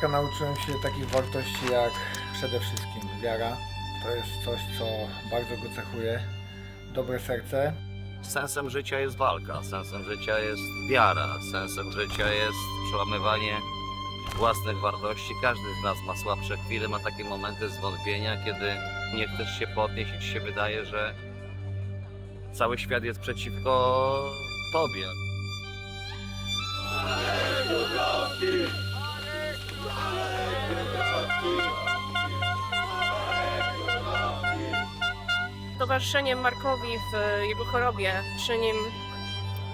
Marka nauczyłem się takich wartości jak przede wszystkim wiara. To jest coś, co bardzo go cechuje. Dobre serce. Sensem życia jest walka, sensem życia jest wiara, sensem życia jest przełamywanie własnych wartości. Każdy z nas ma słabsze chwile, ma takie momenty zwątpienia, kiedy nie chcesz się podnieść i ci się wydaje, że cały świat jest przeciwko tobie. Towarzyszenie Markowi w jego chorobie przy nim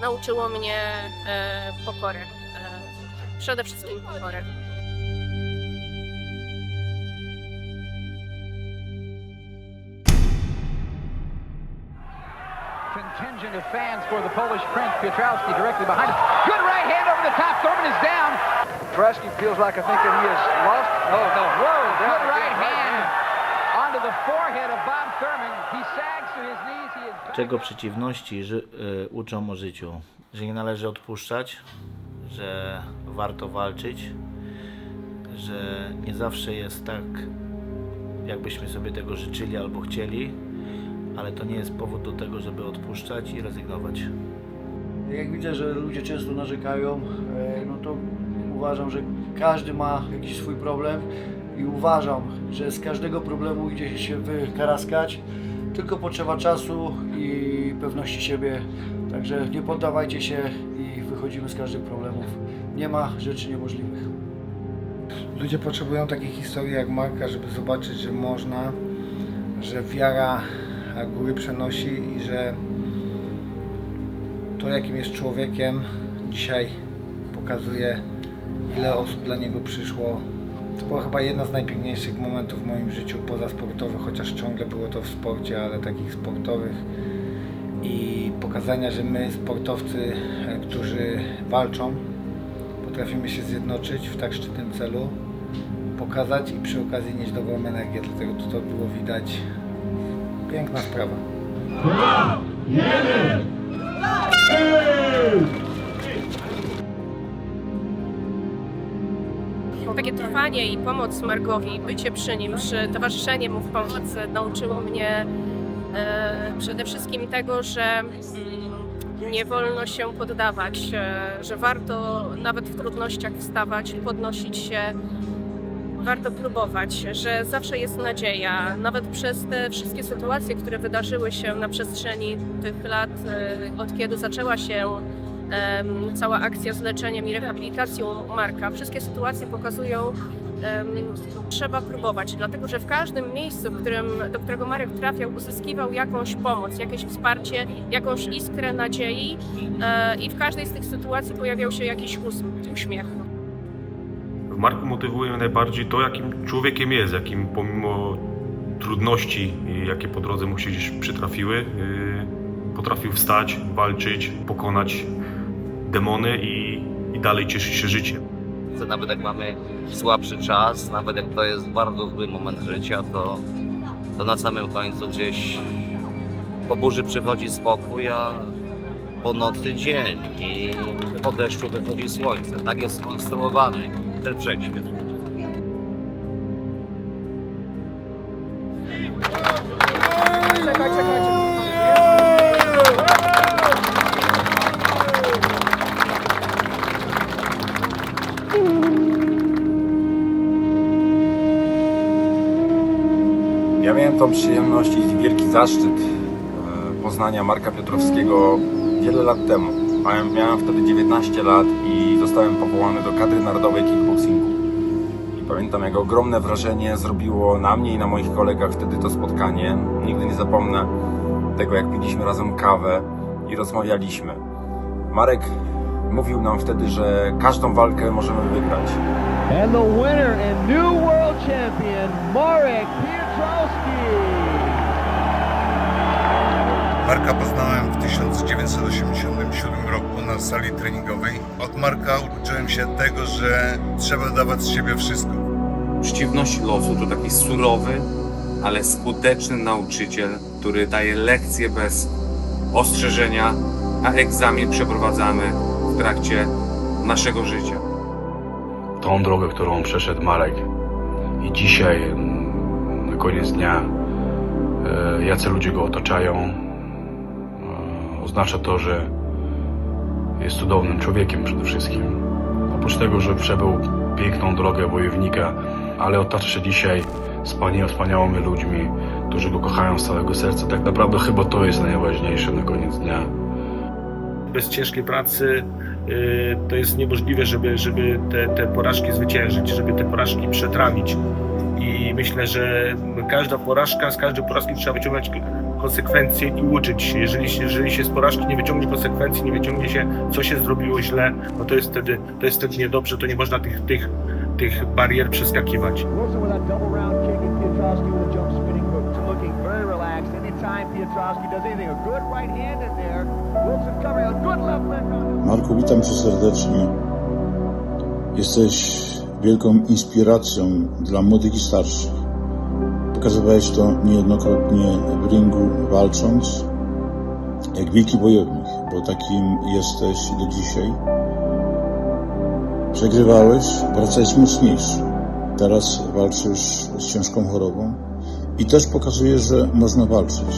nauczyło mnie e, pokory. E, przede wszystkim pokory. contingent of fans for the Polish Prince. Pietrowski directly behind him. Good right hand over the top. Thurman is down. Pietrowski feels like I think that he has lost. No, no. Whoa, good right hand onto the forehead of Bob Thurman. He sags to his knees. He is. Czego przeciwności ży, y, uczą o życiu? Że nie należy odpuszczać, że warto walczyć, że nie zawsze jest tak, jakbyśmy sobie tego życzyli albo chcieli, ale to nie jest powód do tego, żeby odpuszczać i rezygnować. Jak widzę, że ludzie często narzekają, e, no to uważam, że każdy ma jakiś swój problem i uważam, że z każdego problemu idzie się wykaraskać, tylko potrzeba czasu i pewności siebie. Także nie poddawajcie się i wychodzimy z każdych problemów. Nie ma rzeczy niemożliwych. Ludzie potrzebują takiej historii jak Marka, żeby zobaczyć, że można, że wiara góry przenosi i że to, jakim jest człowiekiem, dzisiaj pokazuje, ile osób dla niego przyszło. To była chyba jedna z najpiękniejszych momentów w moim życiu poza sportowych, chociaż ciągle było to w sporcie, ale takich sportowych. I pokazania, że my, sportowcy, e, którzy walczą, potrafimy się zjednoczyć w tak szczytnym celu, pokazać i przy okazji nieść dobrą energię, dlatego to, to było widać. Piękna sprawa. Takie trwanie i pomoc Markowi, bycie przy nim, czy towarzyszenie mu w pomocy nauczyło mnie e, przede wszystkim tego, że mm, nie wolno się poddawać, e, że warto nawet w trudnościach wstawać, podnosić się, warto próbować, że zawsze jest nadzieja, nawet przez te wszystkie sytuacje, które wydarzyły się na przestrzeni tych lat, e, od kiedy zaczęła się cała akcja z leczeniem i rehabilitacją Marka. Wszystkie sytuacje pokazują, trzeba próbować, dlatego że w każdym miejscu, w którym, do którego Marek trafiał, uzyskiwał jakąś pomoc, jakieś wsparcie, jakąś iskrę nadziei e, i w każdej z tych sytuacji pojawiał się jakiś uśmiech. W Marku motywuje mnie najbardziej to, jakim człowiekiem jest, jakim pomimo trudności, jakie po drodze mu się gdzieś przytrafiły, y, potrafił wstać, walczyć, pokonać demony i, i dalej cieszyć się życiem. Nawet jak mamy słabszy czas, nawet jak to jest bardzo zły moment życia, to, to na samym końcu gdzieś po burzy przychodzi spokój, a po nocy dzień i po deszczu wychodzi słońce. Tak jest skonstruowany ten wszechświat. Miałem tą przyjemność i wielki zaszczyt e, poznania Marka Piotrowskiego wiele lat temu. Miałem, wtedy 19 lat i zostałem powołany do kadry narodowej kickboxingu. I pamiętam, jak ogromne wrażenie zrobiło na mnie i na moich kolegach wtedy to spotkanie. Nigdy nie zapomnę tego, jak piliśmy razem kawę i rozmawialiśmy. Marek mówił nam wtedy, że każdą walkę możemy wygrać. And the winner and new world champion, Marek Marka poznałem w 1987 roku na sali treningowej. Od Marka uczyłem się tego, że trzeba dawać z siebie wszystko. Przeciwność losu to taki surowy, ale skuteczny nauczyciel, który daje lekcje bez ostrzeżenia, a egzamin przeprowadzamy w trakcie naszego życia. tą drogę, którą przeszedł Marek. I dzisiaj, mm, na koniec dnia, e, jacy ludzie go otaczają, oznacza to, że jest cudownym człowiekiem przede wszystkim. Oprócz tego, że przebył piękną drogę wojownika, ale otacza się dzisiaj wspania- wspaniałymi ludźmi, którzy go kochają z całego serca. Tak naprawdę chyba to jest najważniejsze na koniec dnia. Bez ciężkiej pracy y, to jest niemożliwe, żeby, żeby te, te porażki zwyciężyć, żeby te porażki przetrawić. I myślę, że każda porażka, z każdej porażki trzeba wyciągnąć konsekwencje i uczyć się. Jeżeli, się- jeżeli się z porażki nie wyciągnie konsekwencji, nie wyciągnie się, co się zrobiło źle, no to jest wtedy, to jest wtedy niedobrze, to nie można tych, tych, tych barier przeskakiwać. Marku, witam cię serdecznie. Jesteś wielką inspiracją dla młodych i starszych. Pokazywałeś to niejednokrotnie w ringu walcząc, jak wielki bojownik, bo takim jesteś do dzisiaj. Przegrywałeś, wracałeś mocniejszy. Teraz walczysz z ciężką chorobą i też pokazujesz, że można walczyć.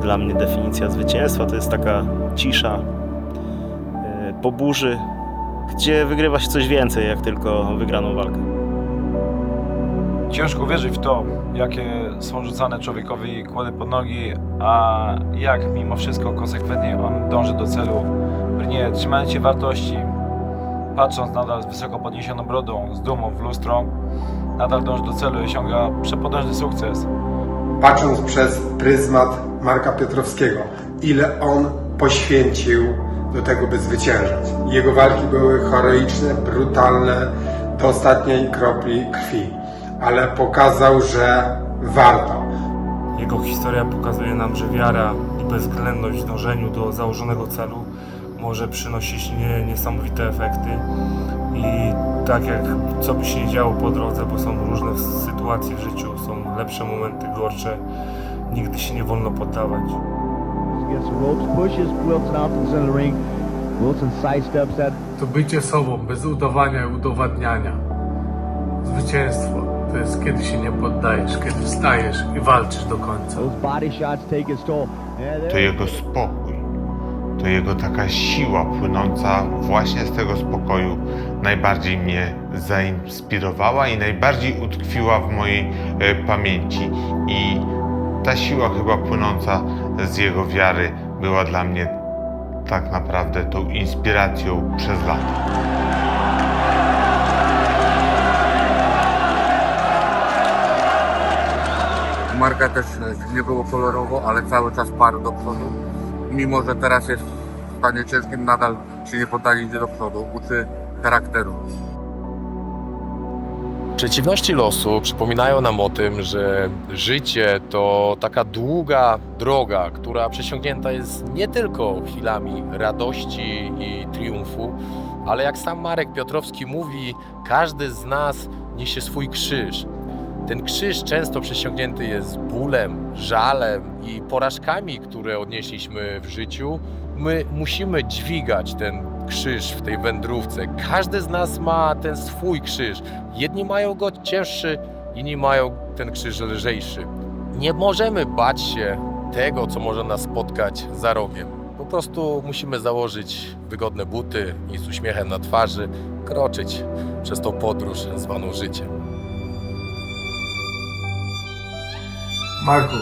Dla mnie definicja zwycięstwa to jest taka cisza e, po burzy, gdzie wygrywa się coś więcej, jak tylko wygraną walkę. Ciężko wierzyć w to, jakie są rzucane człowiekowi kłody pod nogi, a jak mimo wszystko konsekwentnie on dąży do celu. Brnie, trzymając się wartości, patrząc nadal z wysoko podniesioną brodą, z dumą w lustro, nadal dąży do celu i osiąga przepotężny sukces. patrząc przez pryzmat Marka Piotrowskiego, ile on poświęcił do tego, by zwyciężać. Jego walki były heroiczne, brutalne, do ostatniej kropli krwi, ale pokazał, że warto. Jego historia pokazuje nam, że wiara i bezwzględność w dążeniu do założonego celu może przynosić nie, niesamowite efekty. I tak jak co by się nie działo po drodze, bo są różne sytuacje w życiu, są lepsze momenty, gorsze, nigdy się nie wolno poddawać. To bycie sobą, bez udawania i udowadniania. Zwycięstwo to jest kiedy się nie poddajesz, kiedy wstajesz i walczysz do końca. To jego spokój, to jego taka siła płynąca właśnie z tego spokoju najbardziej mnie zainspirowała i najbardziej utkwiła w mojej e, pamięci. I ta siła chyba płynąca z jego wiary była dla mnie tak naprawdę tą inspiracją przez lata. Marka też e, nie było kolorowo, ale cały czas parł do przodu. Mimo, że teraz jest w stanie ciężkim, nadal się nie poddaje idzie do przodu. Uczy charakteru. Przeciwności losu przypominają nam o tym, że życie to taka długa droga, która przesiągnięta jest nie tylko chwilami radości i triumfu, ale jak sam Marek Piotrowski mówi, każdy z nas niesie swój krzyż. Ten krzyż często przesiągnięty jest bólem, żalem i porażkami, które odnieśliśmy w życiu. My musimy dźwigać ten krzyż w tej wędrówce. Każdy z nas ma ten swój krzyż. Jedni mają go cięższy, inni mają ten krzyż lżejszy. Nie możemy bać się tego, co może nas spotkać za rogiem. Po prostu musimy założyć wygodne buty i z uśmiechem na twarzy kroczyć przez tą podróż zwaną życiem. Marku,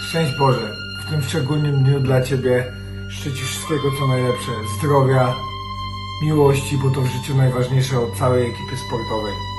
szczęść Boże, w tym szczególnym dniu dla Ciebie życzę wszystkiego co najlepsze, zdrowia, miłości, bo to w życiu najważniejsze od całej ekipy sportowej.